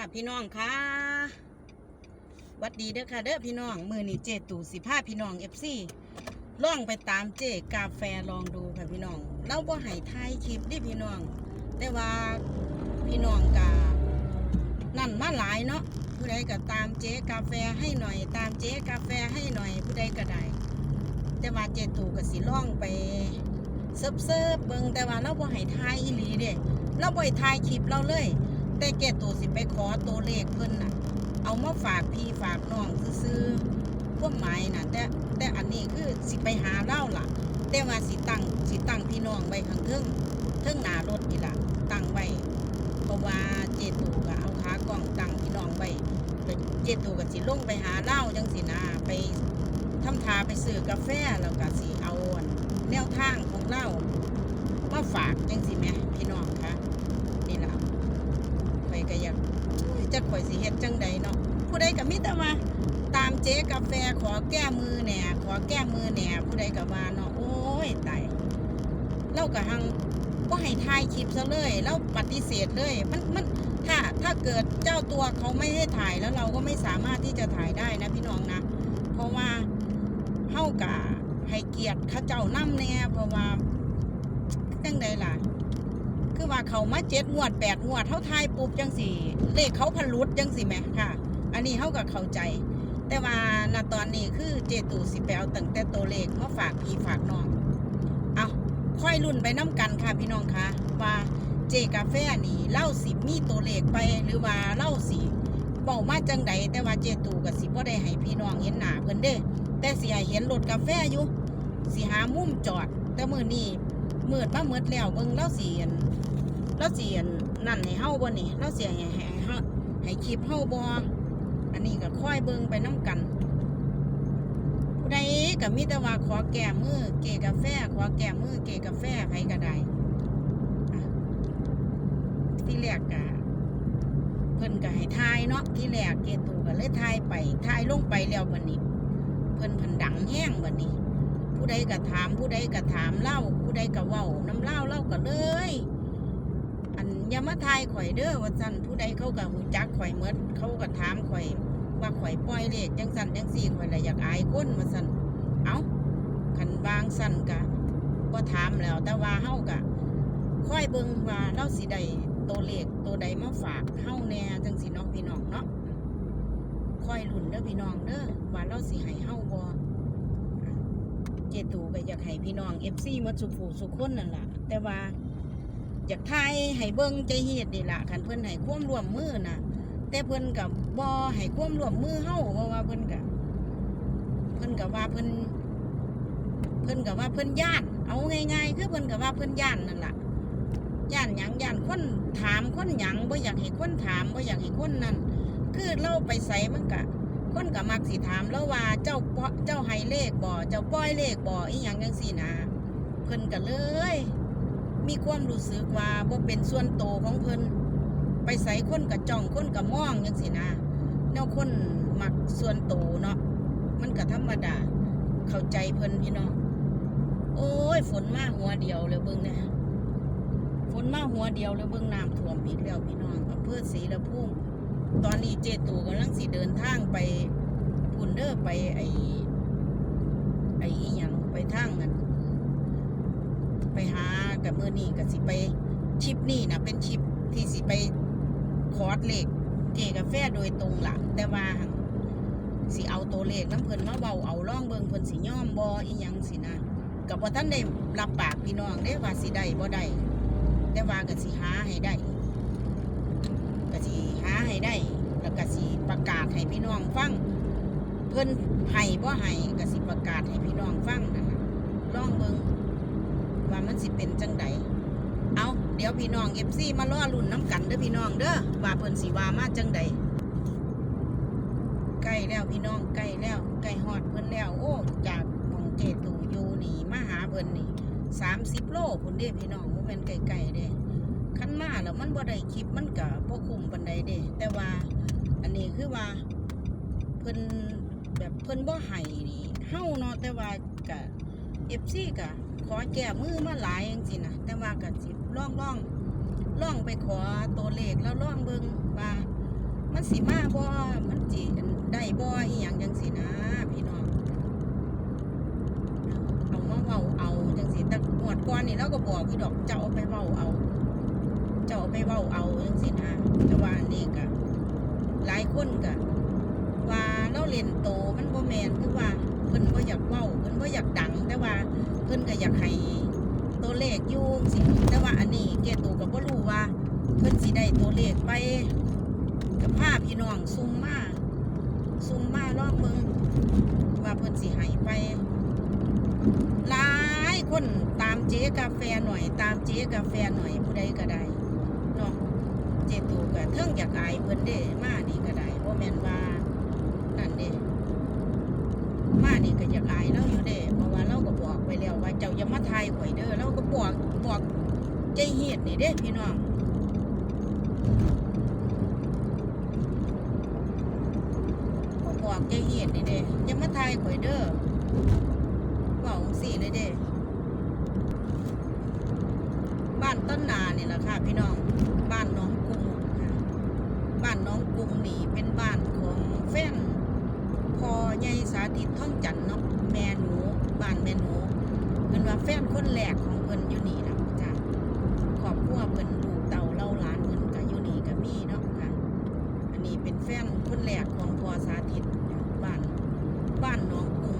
ค่ะพี่น้องค่ะวัดดีเด้อค่ะเด้อพี่น้อง มือนี่เจตู่สิพาพี่น้องเอฟซีล่องไปตามเจกาแฟลองดูค่ะพี่น้องเราบ่ให้ทายคลิปดิพี่น้อง แต่ว่าพี่น้องกานั่นมาหลายเนาะผู้ใดก็ตามเจ๊กาแฟให้หน่อย ตามเจ๊กาแฟให้หน่อยผู้ใดก็ได้แต่ว่าเจตู่ก็สิล่องไปเซิบเซิบเบิงแต่ว่าเราบ่ให้ทายอีหลีเด้เราบ่ให้ทายคลิปเราเลย แต่แกตัวสิไปขอตัวเลขเพิ่นน่ะ เอามาฝากพี่ฝากน้องซื้อๆพวกหมายน่ะ แต่แต่อันนี้คือสิไปหาเล่าล่ะ แต่ว่าสิตั้งสิตั้งพี่น้องไว้ข้างเทิงเทิงหน้ารถนี่ล่ะ ตั้งไว้เพราะว่าเจตูก็เอาขากล้องตั้งพี่น้องไว้เจตูก็สิลงไปหาเล่าจังสินะไปทำทาไปซื้อกาแฟแล้วก็สิเอาอันแนวทางของเล่ามาฝากจังสิแม่พี่น้องคะ่ะ ก็อยากจักข่อยสิเฮ็ดจังใดเนาะผู้ใดก็มีแต่ว่าตามเจ๊กาแฟขอแก้มือแหน่ขอแก้มือแหน่ผู้ใดก็ว่าเนาะโอ้ยตายเราก็หังบ่ให้ถ่ายคลิปซะเลยเราปฏิเสธเลยมันมันถ้าถ้าเกิดเจ้าตัวเขาไม่ให้ถ่ายแล้วเราก็ไม่สามารถที่จะถ่ายได้นะพี่น้องนะ เพราะว่าเฮากะให้เกียรติเขาเจ้านำแน่เพราะว่าจังใดล่ะ คือว่าเขามาเจ็ดงวดแปดงวดเท่าทายปุ๊บจังสี่ เลขเขาพลุดจังสี่ไหมค่ะ อันนี้เขาก็เข้าใจ แต่ว่าณตอนนี้คือเจตูสิไปเอาตั้งแต่ตัวเลขมาฝากพี่ฝากน้องเอาค่อยรุ่นไปน้กันค่ะพี่น้องคะว่าเจกาแฟนี่เล่าสิมีตัวเลขไปหรือว่าเล่าสิเบามาจังใดแต่ว่าเจตูกับสิบ่ได้ให้พี่น้องเห็นหน้าเพิ่นเด้แต่สิให้เห็นรถกาแฟอยู่สิหามุมจอด แต่มือนี้ มืดมามืดแล้วเบิ่งเล่าสิอั่นเราเสียนนั่นให้เฮาบ่นี่เราเสียให้ให้เฮาให้คลิปเฮาบ่อันนี้ก็ค่อยเบิ่งไปน้กัน ผู้ใดก็มีแต่ว่าขอแก้มือเกกาแฟขอแก้มือเกกาแฟไผก็ได้ที่แรกก็เพิ่นก็ให้ทายเนาะที่แรกเกตูก็เลยทายไปทายลงไปแล้วบัดนี้ เพิ่นเพันดังแห้งบัดนี้ ผู้ใดก็ถามผู้ใดก็ถามเล่าผู้ใดก็เว้าน้ำเล่าเล่าก็เลย อันยามาทายข่อยเด้อว่าสั่นผู้ใดเขาก็หูจักข่อยเมดเขาก็ถามข่อย ว่าข่อยปล่อยเลขจังสั่นจังสี่ข่อยเลยอยากอายคนว่าสั่นเอาขันบางสั่นกะบ่ถามแล้ว แต่ว่าเฮากะค่อยเบิ่งว่าเราสิได้ตัวเลขตัวใดมาฝากเฮาแน่จังสิเน้องพี่น้องเนาะค่อยลุ้นเด้อพี่น้องเด้อว่าเราสิให้เฮาบ่ จตูก็อยากให้พี่น้อง FC หมดสุผู้สุขคนนั่นแหละแต่ว่าอยากทายให้เบิ่งใจเฮ็ดนี่ละคันเพิ่นให้ควมร่วมมือนะแต่เพิ่นกับบ่ให้ควมร่วมมือเฮาเพราะว่าเพิ่นก็เพิ่นก็ว่าเพิ่นเพิ่นก็ว่าเพิ่นย่าน เอาง่ายๆคือเพิ่นก็ว่าเพิ่นย่านนั่นละย่านหยังย่านคนถามคนหยังบ่อยากให้คนถามบ่อยากให้คนนั่นคือเราไปใส่มันก็ คนก็มักสิถามแล้วว่าเจ้าเจ้าให้เลขบ่เจ้าปล่อยเลขบ่อีหยังจังซี่นะเพิ่นก็เลย มีความรู้สึกว่าบ่เป็นส่วนโตวของเพิ่นไปใส่คนกับจ้องคนกับมองจังสินะแนวคนมักส่วนโตวเนาะมันก็ธรรมดา เข้าใจเพิ่นพี่น้องโอ้ยฝนมาหัวเดียวเลยเบิ่งนะฝนมาหัวเดียวเลยเบิ่งน้ำท่วมอีกแล้วพี่น้องอำเภอศรีละพุ่ม ตอนนี้เจตูกำลังสิเดินทางไปพุ่นเด้อไปไอไออีหยังไปทางนั้นไปหากับมือนี่กับสิไปชิปนี่นะเป็นชิปที่สิไปคอร์สเลขเกกาแฟโดยตรงหลังแต่ว่าสิเอาตัวเลขน้ำเพิ่นมาเบาเอาล่องเบิงเพิ่นสิย่อมบออีหยังสินะกับว่าท่านได้รับปากพี่น้องเด้ว่าสิได้บ่ได้แต่ว่าก็สิหาให้ได้ ได้แล้วก็สิประกาศให้พี่น้องฟังเพิ่นให้บ่ให้ก็สิประกาศให้พี่น้องฟังนั่นน่ะลองเบิงว่ามันสิเป็นจังใดเอาเดี๋ยวพี่น้องเอฟซีมาล่อลุ่นน้ำกันเด้อพี่น้องเด้อว่าเพิ่นสิว่ามาจังใดใกล้แล้วพี่น้องใกล้แล้วใกล้ฮอดเพิ่นแล้ว โอ้จากมองเจตูอยู่นี่มาหาเพิ่นนี่สามสิบโลพุ่นเด้พี่น้องบ่แม่นไกลๆเด้ มาแล้วมันบ่ได้คลิปมันก็บ่คุ้มปานใดเด้ แต่ว่าอันนี้คือว่าเพิ่นแบบเพิ่นบ่ให้นี่เฮาเนาะแต่ว่าก็เอฟซีก็ขอแก้มือมาหลายอย่างสินะแต่ว่าก็สิล่องล่องล่องไปขอตัวเลขแล้วล่องเบิงว่ามันสิมาบ่มันสิได้บ่อีหยังจังสินะ พี่น้องเอามาเว้าเอาจังสิแต่หวดก่อนนี่เราก็บอกพี่ดอกเจ้าเอาไปเว้าเอา เจ้าไปเว้าเอาจังสินะแต่ว่านี่ก็หลายคนก็ว่าเราเล่นโตมันบ่แมนคือว่าเพิ่นบ่อยากเว้าเพิ่นบ่อยากดัง แต่ว่าเพิ่นก็อยากให้ตัวเลขอยู่สิแต่ว่าอันนี้เกตูก็บ่รู้ว่า เพิ่นสิได้ตัวเลขไปกับภาพพี่น้องซุ่มมาซุ่มมาลองเบิ่งว่าเพิ่นสิให้ไปหลายคนตามเจ๊กาแฟหน่อย ตามเจ๊กาแฟหน่อยผู้ใดก็ได้ เนาะเจตูก็เทิงอยากอายเพิ่นเด้มานี่ก็ได้บ่แม่นว่านั่นเด้มานี่ก็อยากอายเราอยู่เด้เพราะว่าเราก็บอกไว้แล้วว่าเจ้าอย่ามาทายข่อยเด้อเราก็บอกบอกใจเฮ็ดนี่เด้พี่น้องบอกใจเฮ็ดนี่เด้อย่ามาทายข่อยเด้อเว่าจั่งสี่เลยเด้บ้านต้นนาเนี่ยแหละค่ะพี่น้อง บ้านน้องกรุงค่ะบ้านน้องกรุงนี่เป็นบ้านของแฟนพอให ญ่สาธิตท่องจันน์เนาะแม่หนูบ้านแม่หนูเพิ่นว่าแฟนคนแรกของเพิ่นอยู่นี่นะจ้ะครอบครัวเพิ่นลูกเต่าเล่าหลานเพิ่นก็อยู่นี่ก็มีเนาะค่ะ อันนี้เป็นแฟนคนแรกของพอสาธิตบ้านบ้านน้องกรุง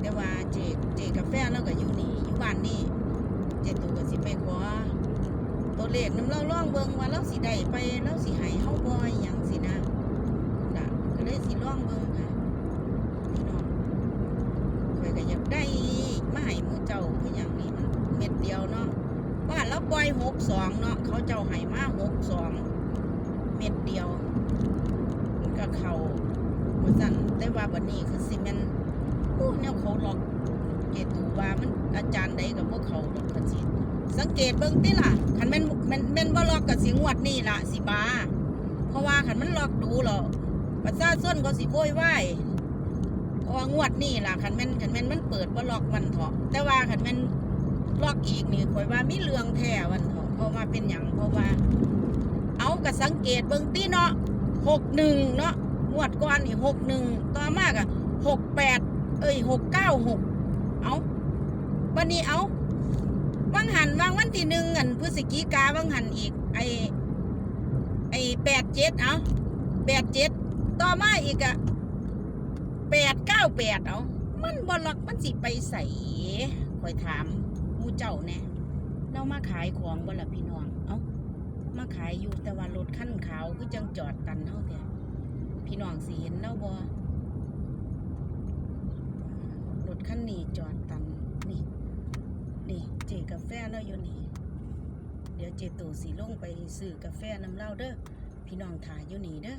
แต่ว่าเจเจกาแฟแล้วก็อยู่นี่อยู่บ้านนี่เจตูก็สิไปขอตัวเลขน้ำเล่าล่องเบิงว่าเราสิได้ไปเราสิให้เฮาบ่อยหยังสินะน่ะก็เลยสิล่องเบิงค่ะพี่น้องข่อยก็อยากได้มาให้หมู่เจ้าคือหยังนี่มันเม็ดเดียวเนาะบ้านเรา ปล่อย62เนาะเขาเจ้าให้มา62เม็ดเดียวมันก็เขาว่าซั่นแต่ว่าบัดนี้คือสิแม่นโอ้แนวเขาหลอกเกตูว่ามันอาจารย์ใดกับพวกเขาดอกกระสิสังเกตเบิ่งติล่ะคันแม่นแม่นแม่นบ่ลอกกับสิงวดนี่ล่ะสิบาเพราะว่าคันมันลอกดูหรอประชาชนก็สิโวยวายเพราะว่างวดนี่ล่ะคันแม่นคันแม่นมันเปิดบ่ลอกมันเถาะแต่ว่าคันแม่นลอกอีกนี่ข่อยว่ามีเรื่องแท้วันเถาะ เพราะว่าเป็นหยังเพราะว่า เอาก็สังเกตเบิ่งติเนาะ61เนาะงวดก่อนนี่61ต่อมาก็68เอ้ยหกเก้าหกเอาวันนี้เอาวังหันวางวันที่หนึ่งอันพฤศจิกาวังหันอีก ไอไอแปดเจ็ดเอาแปดเจ็ดต่อมาอีกอะแปดเก้าแปดเอามันบอลอกมันสิไปใส่คอยถามมูเจ้าแน่ เรามาขายของบ่ละพี่น้อง เอามาขายอยู่แต่ว่ารถขั้นขาวคือจังจอดกันเท่าแต่พี่น้องสิเห็นแล้วบ่รถคันนี้จอดตัน นี่ นี่ เจกาแฟเราอยู่นี่ เดี๋ยวเจตูสีลงไปซื้อกาแฟน้ำเหล้าเด้อ พี่น้องถ่ายอยู่นี่เด้อ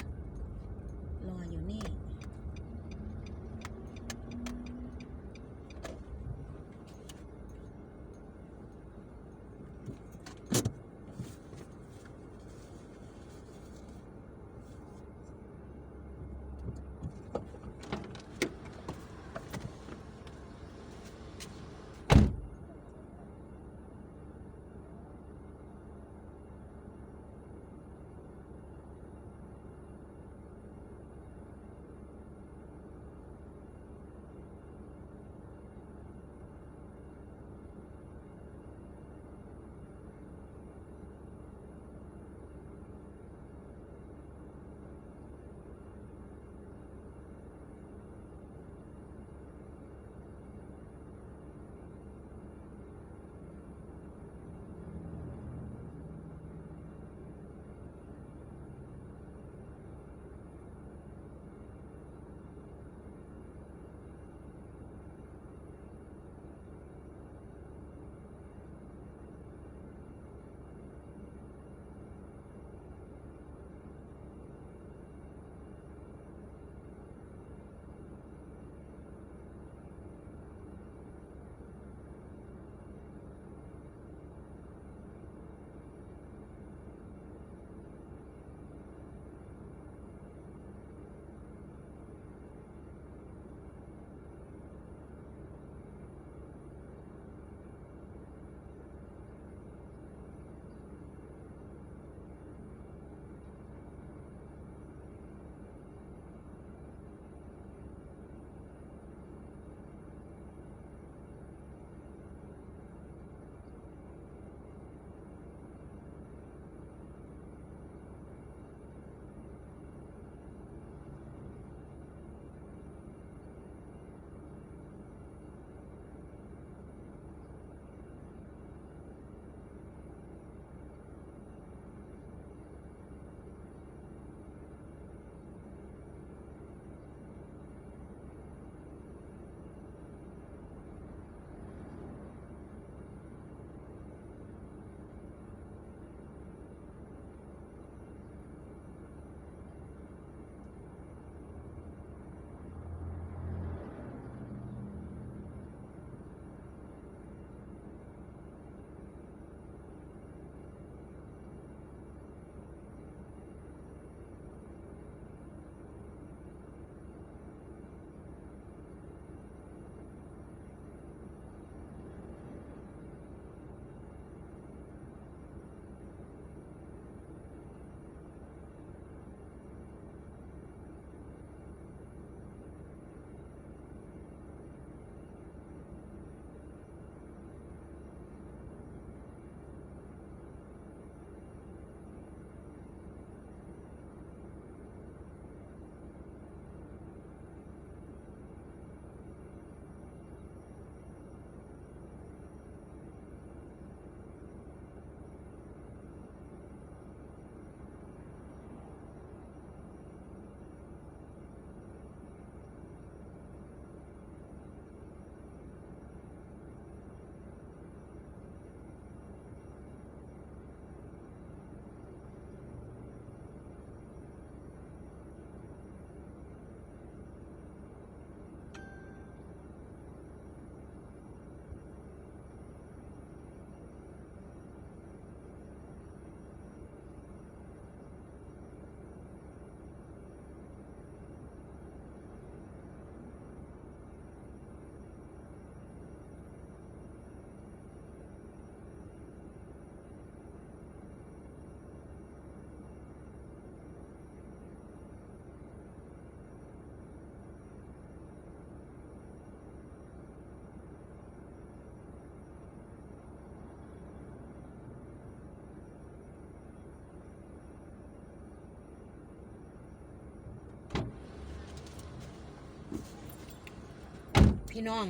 พี่น้อง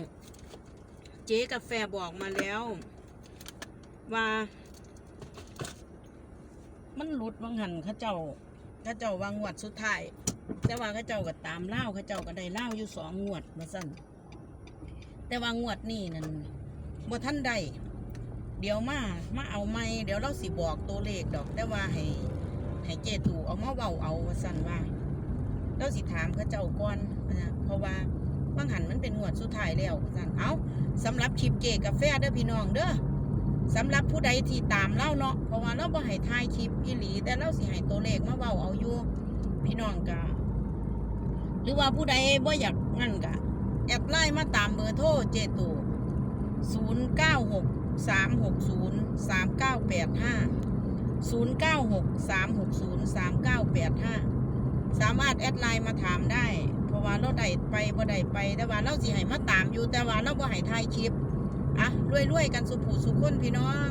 เจ๊กาแฟบอกมาแล้ว ว่า มันหลุดวังหันเขาเจ้าเขาเจ้าวางงวดสุดท้าย แต่ว่าเขาเจ้าก็ตามเล่าเขาเจ้าก็ได้เล่าอยู่สองงวดมาสั่นแต่ว่างวดนี่นั่นบ่ท่านใดเดี๋ยวมามาเอาไม่เดี๋ยวเราสิบอกตัวเลขดอก แต่ว่าให้ให้เจตูเอามาเว้าเอาว่าสั่นว่าเราสิถามเขาเจ้าก่อนนะเพราะว่า บางหันมันเป็นงวดสุดท้ายแล้วสั่นเอาสำหรับคลิปเจกาแฟเด้อพี่น้องเด้อสำหรับผู้ใดที่ตามเล่าเนาะเพราะว่าเราบ่ให้ถ่ายคลิปอีหลี แต่เราสิให้ตัวเลขมาเว้าเอาอยู่พี่น้องกะหรือว่าผู้ใดบ่อยากงั้นกะแอดไลน์มาตามเบอร์โทรเจตู0 9 6 3 6 0 3 9 8 5 0 9 6 3 6 0 3 9 8 5สามารถแอดไลน์มาถามได้ ว่าเราได้ไปบ่ได้ไป แต่ว่าเราสิให้มาตามอยู่แต่ว่าเราบ่ให้ถ่ายคลิปอะรวยๆกันสุผู้สุขคนพี่น้อง